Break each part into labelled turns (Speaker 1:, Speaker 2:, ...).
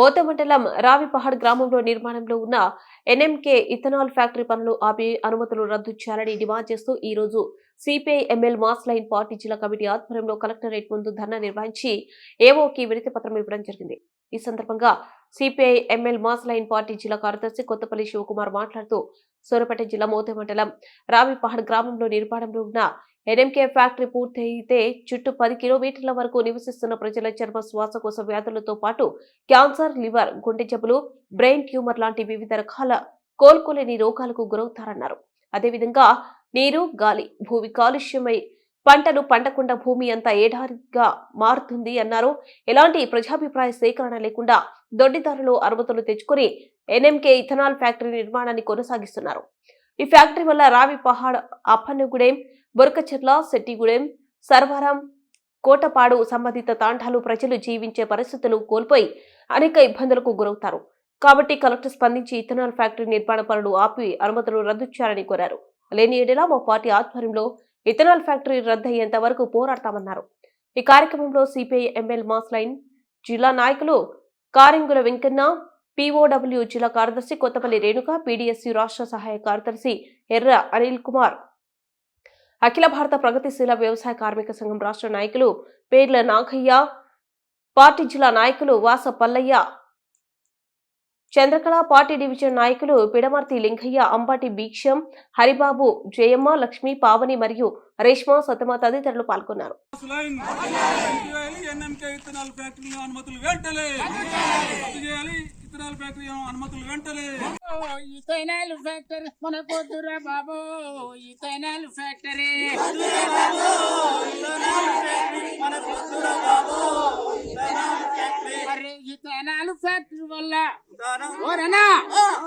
Speaker 1: మోత మండలం రావిపహాడ్ గ్రామంలో నిర్మాణంలో ఉన్న ఎన్ఎంకే ఇథనాల్ ఫ్యాక్టరీ పనులు ఆపి అనుమతులు రద్దు చేయాలని డిమాండ్ చేస్తూ ఈ రోజు CPI ML mass line party జిల్లా కమిటీ ఆధ్వర్యంలో కలెక్టరేట్ ముందు ధర్నా నిర్వహించి ఏఓకి వినతి పత్రం ఇవ్వడం జరిగింది. ఈ సందర్భంగా CPI ML mass line party జిల్లా కార్యదర్శి కొత్తపల్లి శివకుమార్ మాట్లాడుతూ సూరపేట జిల్లా మోతే మండలం రావిపహాడ్ గ్రామంలో నిర్మాణంలో ఉన్న ఎన్ఎంకే ఫ్యాక్టరీ పూర్తయితే చుట్టూ పది కిలోమీటర్ల వరకు నివసిస్తున్న ప్రజల చర్మ శ్వాసకోశ వ్యాధులతో పాటు క్యాన్సర్ లివర్ గుండె జబ్బులు బ్రెయిన్ ట్యూమర్ లాంటి వివిధ రకాల కోలుకోలేని రోగాలకు గురవుతారన్నారు. అదేవిధంగా నీరు గాలి భూమి కాలుష్యమై పంటలు పండకుండా భూమి అంతా ఏడారిగా మారుతుంది అన్నారు. ఎలాంటి ప్రజాభిప్రాయ సేకరణ లేకుండా దొడ్డిదారులు అనుమతులు తెచ్చుకుని ఎన్ఎంకే ఇథనాల్ ఫ్యాక్టరీ నిర్మాణాన్ని కొనసాగిస్తున్నారు. ఈ ఫ్యాక్టరీ వల్ల రావి పహాడ్ అప్పన్నగూడెం బొరకచెర్ల శెట్టిగూడెం సర్వరం కోటపాడు సంబంధిత తాండాలు ప్రజలు జీవించే పరిస్థితులు కోల్పోయి అనేక ఇబ్బందులకు గురవుతారు. కాబట్టి కలెక్టర్ స్పందించి ఇథనాల్ ఫ్యాక్టరీ నిర్మాణ పనులు ఆపి అనుమతులు రద్దు చేయాలని కోరారు. లేని ఏడేలా మా పార్టీ ఆధ్వర్యంలో ఇథనాల్ ఫ్యాక్టరీ రద్దయ్యేంత వరకు పోరాడతామన్నారు. ఈ కార్యక్రమంలో సిపిఐ ఎంఎల్ మాస్లైన్ జిల్లా నాయకులు కారింగుల వెంకన్న పిఓడబ్ల్యూ జిల్లా కార్యదర్శి కొత్తపల్లి రేణుక పీడీఎస్యు రాష్ట్ర సహాయ కార్యదర్శి ఎర్ర అనిల్ కుమార్ అఖిల భారత ప్రగతిశీల వ్యవసాయ కార్మిక సంఘం రాష్ట్ర నాయకులు పేర్ల నాగయ్య పార్టీ జిల్లా నాయకులు వాస పల్లయ్య చంద్రకళ పార్టీ డివిజన్ నాయకులు పిడమర్తి లింగయ్య అంబాటి భీక్షం హరిబాబు జయమ్మ లక్ష్మి పావని మరియు రేష్మ సతమ తదితరులు పాల్గొన్నారు
Speaker 2: అనుమతులు ఇథనాల్ ఫ్యాక్టరీ అనుమతులు వెంటనే.
Speaker 3: ఇథైనాల్ ఫ్యాక్టరీ మన కొద్దురా బాబు ఇథైనాల్ ఫ్యాక్టరీ. అరే ఇథైనాల్ ఫ్యాక్టరీ వల్ల ఓరనా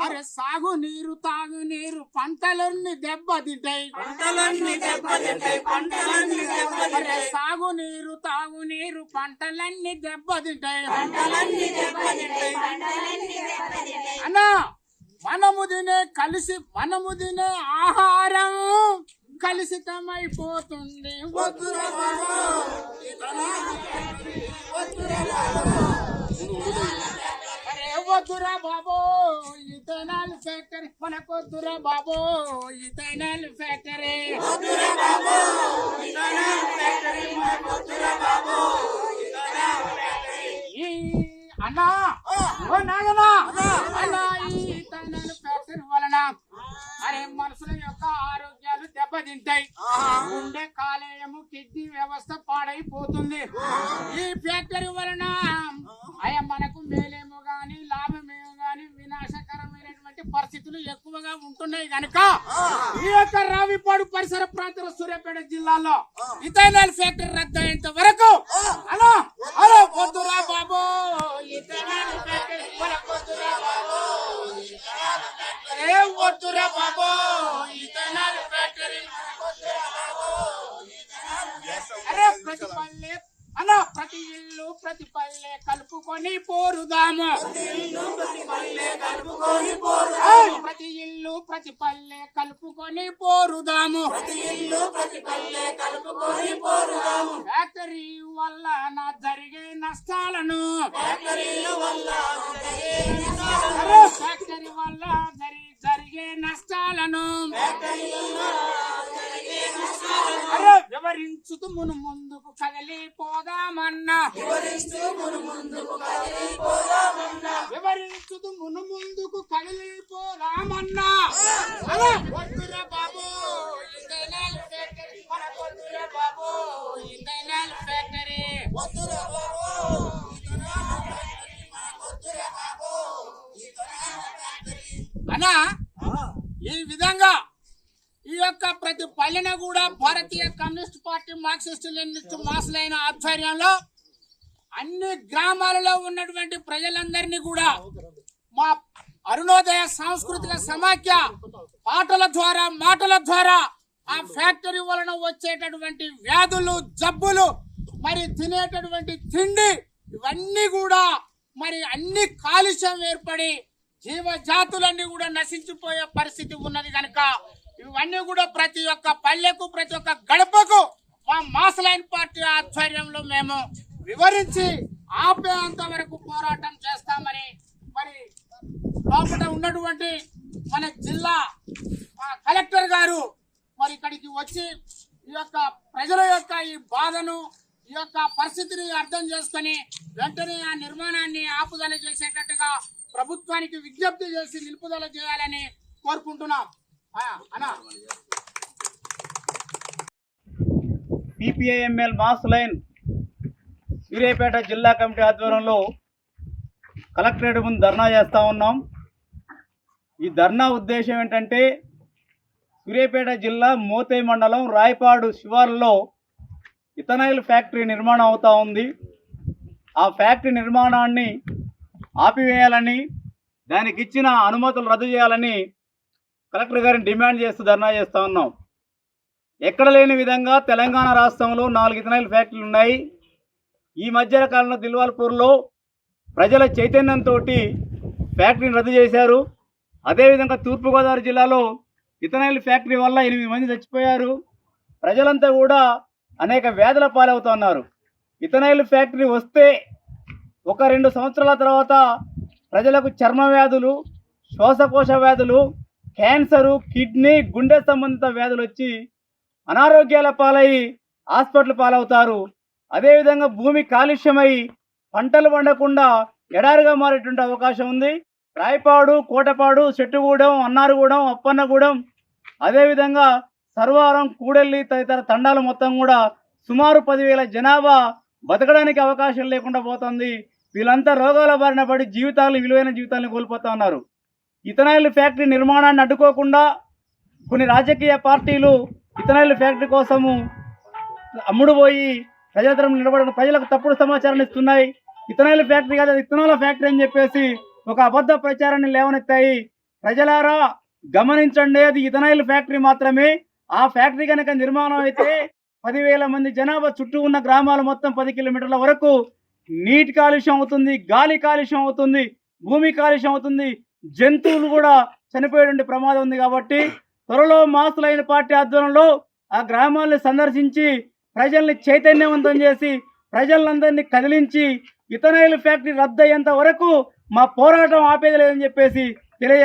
Speaker 3: అరే సాగు నీరు తాగు నీరు పంటలన్నీ దెబ్బతింటాయి. పంటలన్నీ దెబ్బతింటాయి పంటలన్నీ అరే సాగు నీరు తాగు నీరు పంటలన్నీ దెబ్బతింటాయి. పంటలన్నీ దెబ్బతింటాయి. మనము తినే కలిసి మనము తినే ఆహారం కలుషితమైపోతుంది. అరే వద్దురా బాబో ఇథనాల్ ఫ్యాక్టరీ. మనకొద్దురా బాబో ఇథనాల్ ఫ్యాక్టరీ. అన్నా! ఓ నాయనా అన్నా! ఈ ఇథనాల్ ఫ్యాక్టరీ వలన అరే మనుషుల యొక్క ఆరోగ్యాలు దెబ్బతింటాయి. గుండె కాలేయము కిడ్నీ వ్యవస్థ పాడైపోతుంది. ఈ ఫ్యాక్టరీ వలన అయ్యా మనకు మేలేమో గాని లాభమేమో గాని వినాశకరమైనటువంటి పరిస్థితులు ఎక్కువగా ఉంటున్నాయి కనుక ఈ యొక్క రావిపాడు పరిసర ప్రాంతాల సూర్యాపేట జిల్లాలో ఇథైనాల్ ఫ్యాక్టరీ రద్దు అయ్యేంత వరకు అలా ప్రతి పల్లె కలుపుకొని పోరుదాము! ప్రతి ఇల్లు ప్రతి పల్లె కలుపుకొని పోరుదాము. ఫ్యాక్టరీ వల్ల నా జరిగే నష్టాలను. ఫ్యాక్టరీ వల్ల జరి జరిగే నష్టాలను. అరే వివరించుతూ మును ముందుకు కదలిపోదామన్నా. వివరించుతూ మును ముందుకు కదలిపోదామన్నా. వద్దురా బాబు ఇథైనాల్ ఫ్యాక్టరీ మనకొద్దురా బాబు ఇథైనాల్ ఫ్యాక్టరీ అన్నా ఈ విధంగా ఈ యొక్క ప్రతి కూడా భారతీయ కమ్యూనిస్ట్ పార్టీ మార్క్సిస్ట్ లెనిస్ట్ మాసులైన ఆధ్వర్యంలో అన్ని గ్రామాలలో ఉన్నటువంటి ప్రజలందరినీ కూడా మా అరుణోదయ సాంస్కృతిక సమాఖ్య పాటల ద్వారా మాటల ద్వారా ఆ ఫ్యాక్టరీ వలన వచ్చేటటువంటి వ్యాధులు జబ్బులు మరి తినేటటువంటి తిండి ఇవన్నీ కూడా మరి అన్ని కాలుష్యం ఏర్పడి జీవజాతులన్నీ కూడా నశించిపోయే పరిస్థితి ఉన్నది కనుక ఇవన్నీ కూడా ప్రతి ఒక్క పల్లెకు ప్రతి ఒక్క గడపకు మా మాస్ లైన్ పార్టీ ఆధ్వర్యంలో మేము వివరించి ఆపేంత వరకు పోరాటం చేస్తామని మరి లోపల ఉన్నటువంటి మన జిల్లా కలెక్టర్ గారు మరి ఇక్కడికి వచ్చి ఈ యొక్క ప్రజల యొక్క ఈ బాధను ఈ యొక్క పరిస్థితిని అర్థం చేసుకొని వెంటనే ఆ నిర్మాణాన్ని ఆపుదల చేసేటట్టుగా ప్రభుత్వానికి విజ్ఞప్తి చేసి నిలుపుదల చేయాలని కోరుకుంటున్నాం.
Speaker 4: పిపిఐఎంఎల్ మాస్ లైన్ సూర్యాపేట జిల్లా కమిటీ ఆధ్వర్యంలో కలెక్టరేట్ ముందు ధర్నా చేస్తూ ఉన్నాం. ఈ ధర్నా ఉద్దేశం ఏంటంటే సూర్యాపేట జిల్లా మోతే మండలం రాయపాడు శివార్లో ఇథనైల్ ఫ్యాక్టరీ నిర్మాణం అవుతూ ఉంది. ఆ ఫ్యాక్టరీ నిర్మాణాన్ని ఆపివేయాలని దానికి ఇచ్చిన అనుమతులు రద్దు చేయాలని కలెక్టర్ గారిని డిమాండ్ చేస్తూ ధర్నా చేస్తూ ఉన్నాం. ఎక్కడ లేని విధంగా తెలంగాణ రాష్ట్రంలో నాలుగు ఇథనాయిల్ ఫ్యాక్టరీలు ఉన్నాయి. ఈ మధ్య కాలంలో దిల్వాల్పూర్లో ప్రజల చైతన్యంతో ఫ్యాక్టరీని రద్దు చేశారు. అదేవిధంగా తూర్పుగోదావరి జిల్లాలో ఇథనాయిల్ ఫ్యాక్టరీ వల్ల ఎనిమిది మంది చచ్చిపోయారు. ప్రజలంతా కూడా అనేక వ్యాధుల పాలవుతున్నారు ఇథనాయిల్ ఫ్యాక్టరీ వస్తే ఒక రెండు సంవత్సరాల తర్వాత ప్రజలకు చర్మ వ్యాధులు శ్వాసకోశ వ్యాధులు క్యాన్సరు కిడ్నీ గుండె సంబంధిత వ్యాధులు వచ్చి అనారోగ్యాల పాలై హాస్పిటల్ పాలవుతారు. అదేవిధంగా భూమి కాలుష్యమై పంటలు పండకుండా ఎడారిగా మారేటువంటి అవకాశం ఉంది. రాయపాడు కోటపాడు చెట్టుగూడెం అన్నారుగూడెం అప్పన్నగూడెం అదేవిధంగా సర్వారం కూడెల్లి తదితర తండాలు మొత్తం కూడా సుమారు పదివేల జనాభా బతకడానికి అవకాశం లేకుండా పోతుంది. వీళ్ళంతా రోగాల బారిన పడి జీవితాలు విలువైన జీవితాలను కోల్పోతా ఉన్నారు. ఇథనాయిల్ ఫ్యాక్టరీ నిర్మాణాన్ని అడ్డుకోకుండా కొన్ని రాజకీయ పార్టీలు ఇథనాయిల్ ఫ్యాక్టరీ కోసము అమ్ముడుపోయి ప్రజాతరం నిలబడిన ప్రజలకు తప్పుడు సమాచారాన్ని ఇస్తున్నాయి. ఇథనాయిల్ ఫ్యాక్టరీ కాదు ఇథనాల ఫ్యాక్టరీ అని చెప్పేసి ఒక అబద్ధ ప్రచారాన్ని లేవనెత్తాయి. ప్రజలారా గమనించండి అది ఇథనాయిల్ ఫ్యాక్టరీ మాత్రమే. ఆ ఫ్యాక్టరీ కనుక నిర్మాణం అయితే పదివేల మంది జనాభా చుట్టూ ఉన్న గ్రామాలు మొత్తం పది కిలోమీటర్ల వరకు నీటి కాలుష్యం అవుతుంది గాలి కాలుష్యం అవుతుంది భూమి కాలుష్యం అవుతుంది. జంతువులు కూడా చనిపోయేటువంటి ప్రమాదం ఉంది కాబట్టి త్వరలో మాసులైన పార్టీ ఆధ్వర్యంలో ఆ గ్రామాలను సందర్శించి ప్రజల్ని చైతన్యవంతం చేసి ప్రజలందరినీ కదిలించి ఇథనైల్ ఫ్యాక్టరీ రద్దయ్యేంత వరకు మా పోరాటం ఆపేది లేదని చెప్పేసి